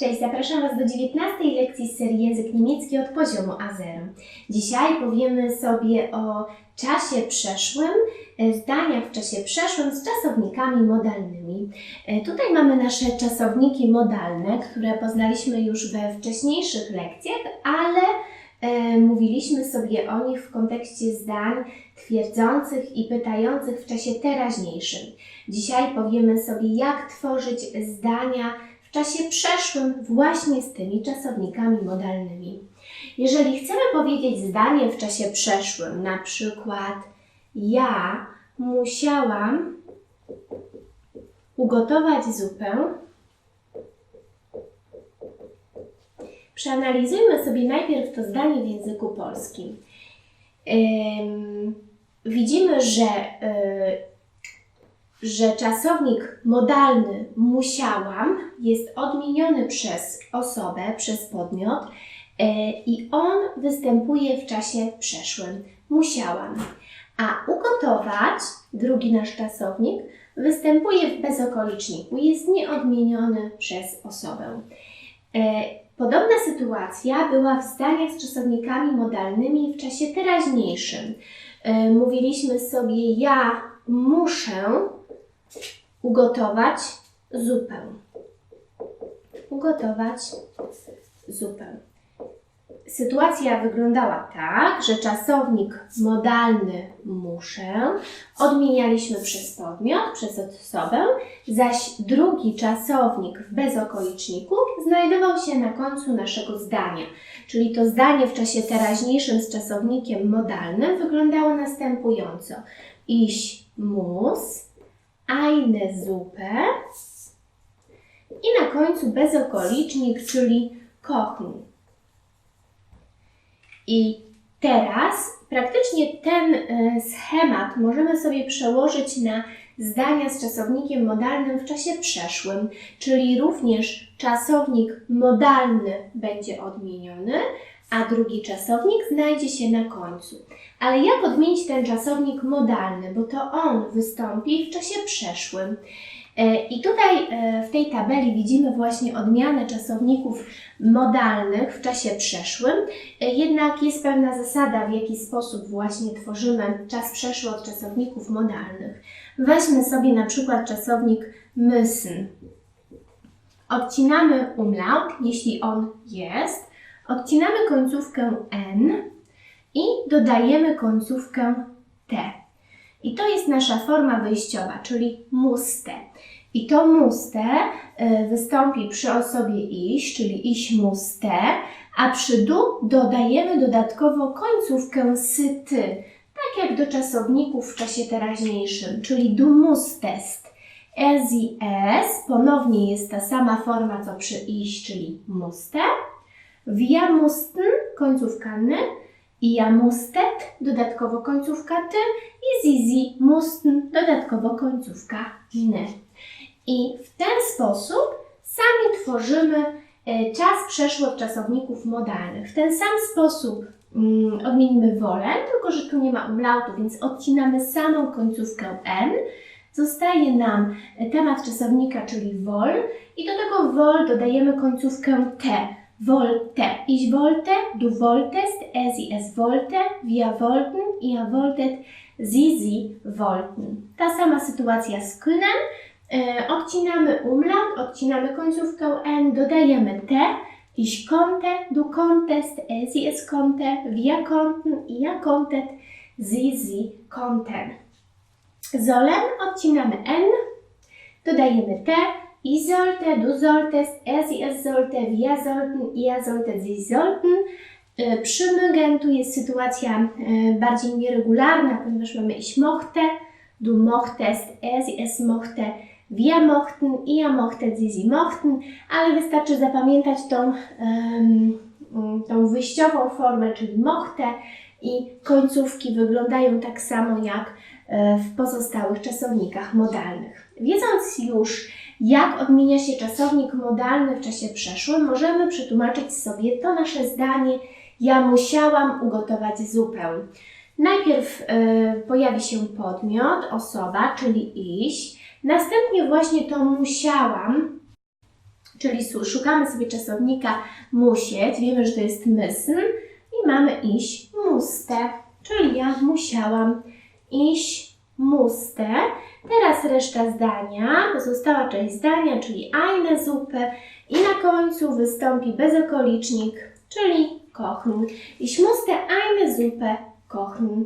Cześć, zapraszam Was do 19 lekcji z serii Język Niemiecki od poziomu A0. Dzisiaj powiemy sobie o czasie przeszłym, e, zdaniach w czasie przeszłym z czasownikami modalnymi. E, Tutaj mamy nasze czasowniki modalne, które poznaliśmy już we wcześniejszych lekcjach, ale e, mówiliśmy sobie o nich w kontekście zdań twierdzących i pytających w czasie teraźniejszym. Dzisiaj powiemy sobie, jak tworzyć zdania w czasie przeszłym właśnie z tymi czasownikami modalnymi. Jeżeli chcemy powiedzieć zdanie w czasie przeszłym, na przykład ja musiałam ugotować zupę, przeanalizujmy sobie najpierw to zdanie w języku polskim. Ym, widzimy, że y, że czasownik modalny musiałam jest odmieniony przez osobę, przez podmiot e, i on występuje w czasie przeszłym. Musiałam. A ugotować, drugi nasz czasownik, występuje w bezokoliczniku, jest nieodmieniony przez osobę. E, Podobna sytuacja była w zdaniach z czasownikami modalnymi w czasie teraźniejszym. E, Mówiliśmy sobie ja muszę ugotować zupę. Ugotować zupę. Sytuacja wyglądała tak, że czasownik modalny muszę odmienialiśmy przez podmiot, przez osobę, zaś drugi czasownik w bezokoliczniku znajdował się na końcu naszego zdania. Czyli to zdanie w czasie teraźniejszym z czasownikiem modalnym wyglądało następująco. Ich muss eine Suppe i na końcu bezokolicznik, czyli kochen. I teraz praktycznie ten e, schemat możemy sobie przełożyć na zdania z czasownikiem modalnym w czasie przeszłym, czyli również czasownik modalny będzie odmieniony, a drugi czasownik znajdzie się na końcu. Ale jak odmienić ten czasownik modalny, bo to on wystąpi w czasie przeszłym. E, I tutaj e, w tej tabeli widzimy właśnie odmianę czasowników modalnych w czasie przeszłym. E, Jednak jest pewna zasada, w jaki sposób właśnie tworzymy czas przeszły od czasowników modalnych. Weźmy sobie na przykład czasownik müssen. Odcinamy umlaut, jeśli on jest. Odcinamy końcówkę n i dodajemy końcówkę t. I to jest nasza forma wyjściowa, czyli muste. I to muste y, wystąpi przy osobie iść, czyli iść muste, a przy du dodajemy dodatkowo końcówkę syty, tak jak do czasowników w czasie teraźniejszym, czyli du mustest. Es i es ponownie jest ta sama forma co przy iść, czyli muste. Wir mussten, końcówka i ja mustet, dodatkowo końcówka ty i zizi mussten, dodatkowo końcówka ny. I w ten sposób sami tworzymy e, czas przeszły od czasowników modalnych. W ten sam sposób mm, odmienimy wolę, tylko że tu nie ma umlautu, więc odcinamy samą końcówkę n. Zostaje nam e, temat czasownika, czyli wol i do tego wol dodajemy końcówkę t. Volte. Ich wollte, du wolltest, er sie es wollte, wir wollten, ihr wolltet, sie sie wollten. Ta sama sytuacja z knem. E, odcinamy umlaut, odcinamy końcówkę n, dodajemy t. Ich konnte, du konntest, er sie es konnte, wir konnten, ihr konntet, sie sie konnten. Sollen odcinamy n, dodajemy t. Ich sollte, du solltest, er sie es sollte, wir sollten, ihr solltet, sie sollten. E, Przy mögen tu jest sytuacja e, bardziej nieregularna, ponieważ mamy ich mochte, du mochtest, er sie es mochte, wir mochten, ihr mochtet, sie sie mochten, ale wystarczy zapamiętać tą, tą wyjściową formę, czyli mochte i końcówki wyglądają tak samo jak e, w pozostałych czasownikach modalnych. Wiedząc już, jak odmienia się czasownik modalny w czasie przeszłym, możemy przetłumaczyć sobie to nasze zdanie ja musiałam ugotować zupę. Najpierw e, pojawi się podmiot, osoba, czyli iść. Następnie właśnie to musiałam Czyli szukamy sobie czasownika musieć, wiemy, że to jest mysl i mamy iść muste, czyli ja musiałam iść muste. Teraz reszta zdania, pozostała część zdania, czyli eine Suppe i na końcu wystąpi bezokolicznik, czyli kochen. Ich musste eine Suppe kochen.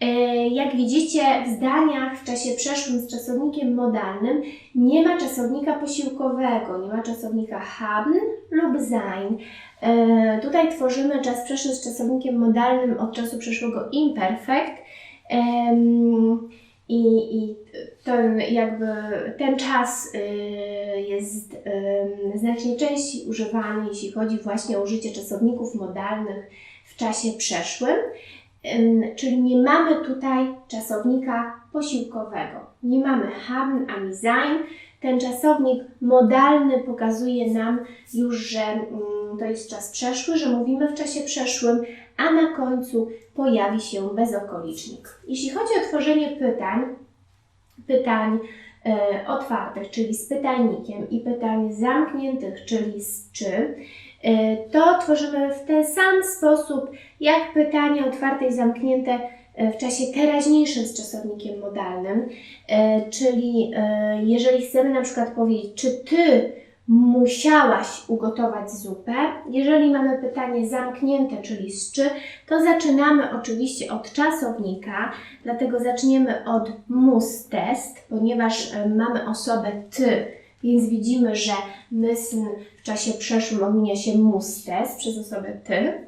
E, Jak widzicie w zdaniach w czasie przeszłym z czasownikiem modalnym nie ma czasownika posiłkowego, nie ma czasownika haben lub sein. E, Tutaj tworzymy czas przeszły z czasownikiem modalnym od czasu przeszłego imperfekt. I, I ten, jakby ten czas y, jest ym, znacznie częściej używany, jeśli chodzi właśnie o użycie czasowników modalnych w czasie przeszłym. Ym, Czyli nie mamy tutaj czasownika posiłkowego. Nie mamy haben ani sein. Ten czasownik modalny pokazuje nam już, że mm, to jest czas przeszły, że mówimy w czasie przeszłym, a na końcu pojawi się bezokolicznik. Jeśli chodzi o tworzenie pytań, pytań e, otwartych, czyli z pytajnikiem i pytań zamkniętych, czyli z czy, e, to tworzymy w ten sam sposób, jak pytania otwarte i zamknięte e, w czasie teraźniejszym z czasownikiem modalnym. E, czyli e, jeżeli chcemy na przykład powiedzieć, czy ty musiałaś ugotować zupę, jeżeli mamy pytanie zamknięte, czyli z czy, to zaczynamy oczywiście od czasownika, dlatego zaczniemy od mustest, ponieważ e, mamy osobę ty, więc widzimy, że mysl w czasie przeszłym odmienia się mustes przez osobę ty.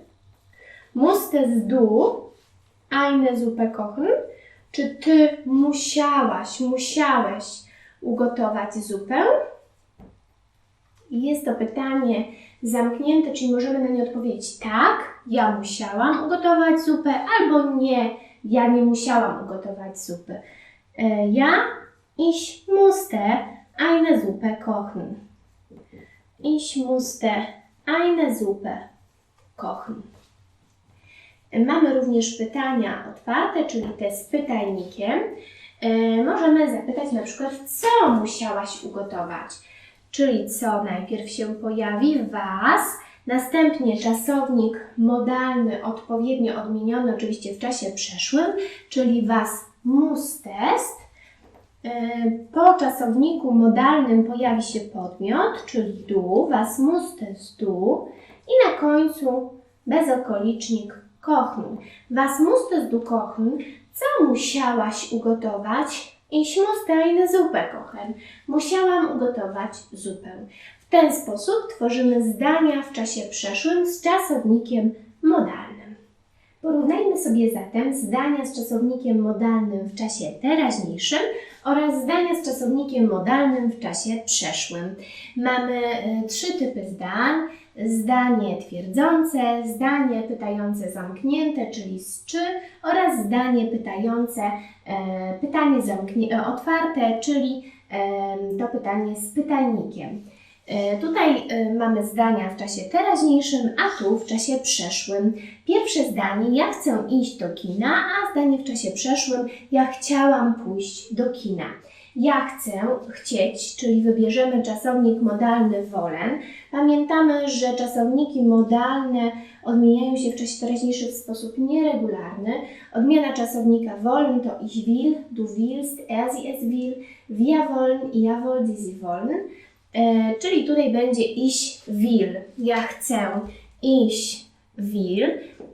Mustes du eine Suppe kochen? Czy ty musiałaś, musiałeś ugotować zupę? Jest to pytanie zamknięte, czyli możemy na nie odpowiedzieć tak, ja musiałam ugotować zupę, albo nie, ja nie musiałam ugotować zupy. E, Ja, ich musste eine Suppe kochen. Ich musste eine Suppe kochen. Mamy również pytania otwarte, czyli te z pytajnikiem. E, Możemy zapytać na przykład, co musiałaś ugotować? Czyli co najpierw się pojawi? Was, następnie czasownik modalny odpowiednio odmieniony oczywiście w czasie przeszłym, czyli was mustest. E, Po czasowniku modalnym pojawi się podmiot, czyli du, was mustest du i na końcu bezokolicznik kochen. Was mustest du kochen? Co musiałaś ugotować? Ich musste eine Suppe kochen. Musiałam ugotować zupę. W ten sposób tworzymy zdania w czasie przeszłym z czasownikiem modalnym. Porównajmy sobie zatem zdania z czasownikiem modalnym w czasie teraźniejszym oraz zdania z czasownikiem modalnym w czasie przeszłym. Mamy e, trzy typy zdań. Zdanie twierdzące, zdanie pytające zamknięte, czyli z czy, oraz zdanie pytające, e, pytanie e, otwarte, czyli e, to pytanie z pytajnikiem. Tutaj mamy zdania w czasie teraźniejszym, a tu w czasie przeszłym. Pierwsze zdanie, ja chcę iść do kina, a zdanie w czasie przeszłym, ja chciałam pójść do kina. Ja chcę, chcieć, czyli wybierzemy czasownik modalny wollen. Pamiętamy, że czasowniki modalne odmieniają się w czasie teraźniejszym w sposób nieregularny. Odmiana czasownika wollen to ich will, du willst, er sie es will, wir wollen, sie sie wollen. E, czyli tutaj będzie ich will. Ja chcę, ich will.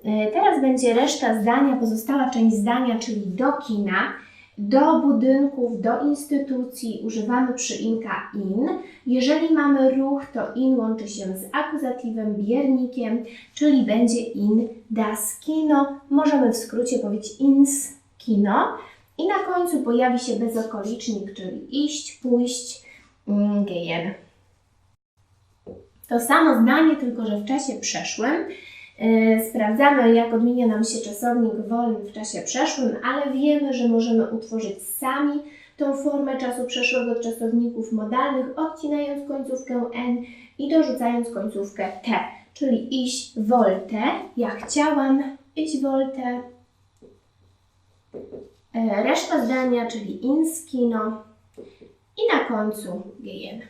E, teraz będzie reszta zdania, pozostała część zdania, czyli do kina, do budynków, do instytucji używamy przyimka in. Jeżeli mamy ruch, to in łączy się z akuzatywem, biernikiem, czyli będzie in das Kino. Możemy w skrócie powiedzieć ins kino. I na końcu pojawi się bezokolicznik, czyli iść, pójść, mm, gehen. To samo zdanie, tylko że w czasie przeszłym. Yy, Sprawdzamy, jak odmienia nam się czasownik wolny w czasie przeszłym, ale wiemy, że możemy utworzyć sami tą formę czasu przeszłego od czasowników modalnych, odcinając końcówkę n i dorzucając końcówkę t, czyli iść wollte, ja chciałam, iść wollte. Yy, Reszta zdania, czyli ins kino i na końcu gehen.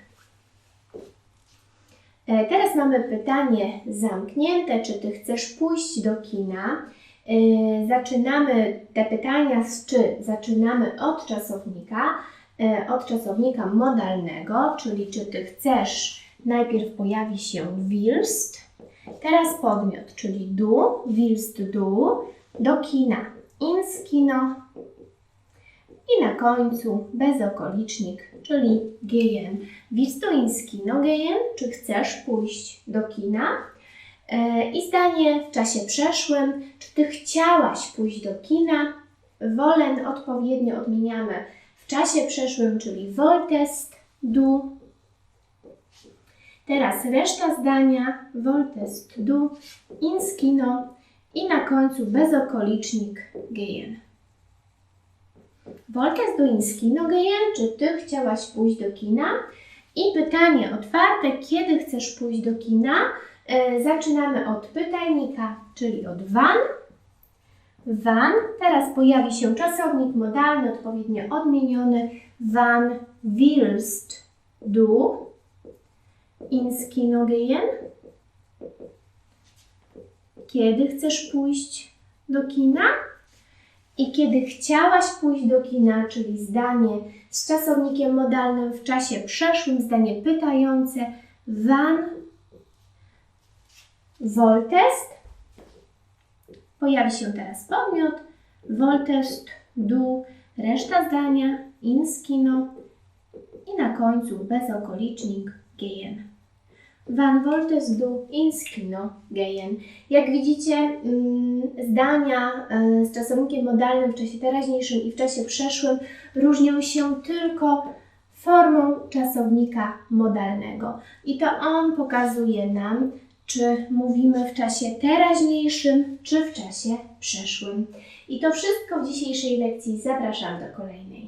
E, Teraz mamy pytanie zamknięte, czy ty chcesz pójść do kina? E, Zaczynamy te pytania z czy zaczynamy od czasownika, e, od czasownika modalnego, czyli czy ty chcesz, najpierw pojawi się willst, teraz podmiot, czyli du, willst du, do kina, ins kino i na końcu bezokolicznik, czyli du ins Kino gehen? Czy chcesz pójść do kina? E, I zdanie w czasie przeszłym, czy ty chciałaś pójść do kina? Wollen odpowiednio odmieniamy w czasie przeszłym, czyli wolltest du. Teraz reszta zdania, wolltest du, ins Kino i na końcu bezokolicznik gehen. Wolltest du ins Kino gehen? Czy ty chciałaś pójść do kina? I pytanie otwarte, kiedy chcesz pójść do kina? E, zaczynamy od pytajnika, czyli od wann. Wann. Teraz pojawi się czasownik modalny, odpowiednio odmieniony. Wann willst du ins Kino gehen? Kiedy chcesz pójść do kina? I kiedy chciałaś pójść do kina, czyli zdanie z czasownikiem modalnym w czasie przeszłym, zdanie pytające, wann wolltest, pojawi się teraz podmiot, wolltest du, reszta zdania, ins kino. I na końcu bezokolicznik gehen. Wann wolltest du ins Kino gehen? Jak widzicie, mm, zdania e, z czasownikiem modalnym w czasie teraźniejszym i w czasie przeszłym różnią się tylko formą czasownika modalnego. I to on pokazuje nam, czy mówimy w czasie teraźniejszym, czy w czasie przeszłym. I to wszystko w dzisiejszej lekcji. Zapraszam do kolejnej.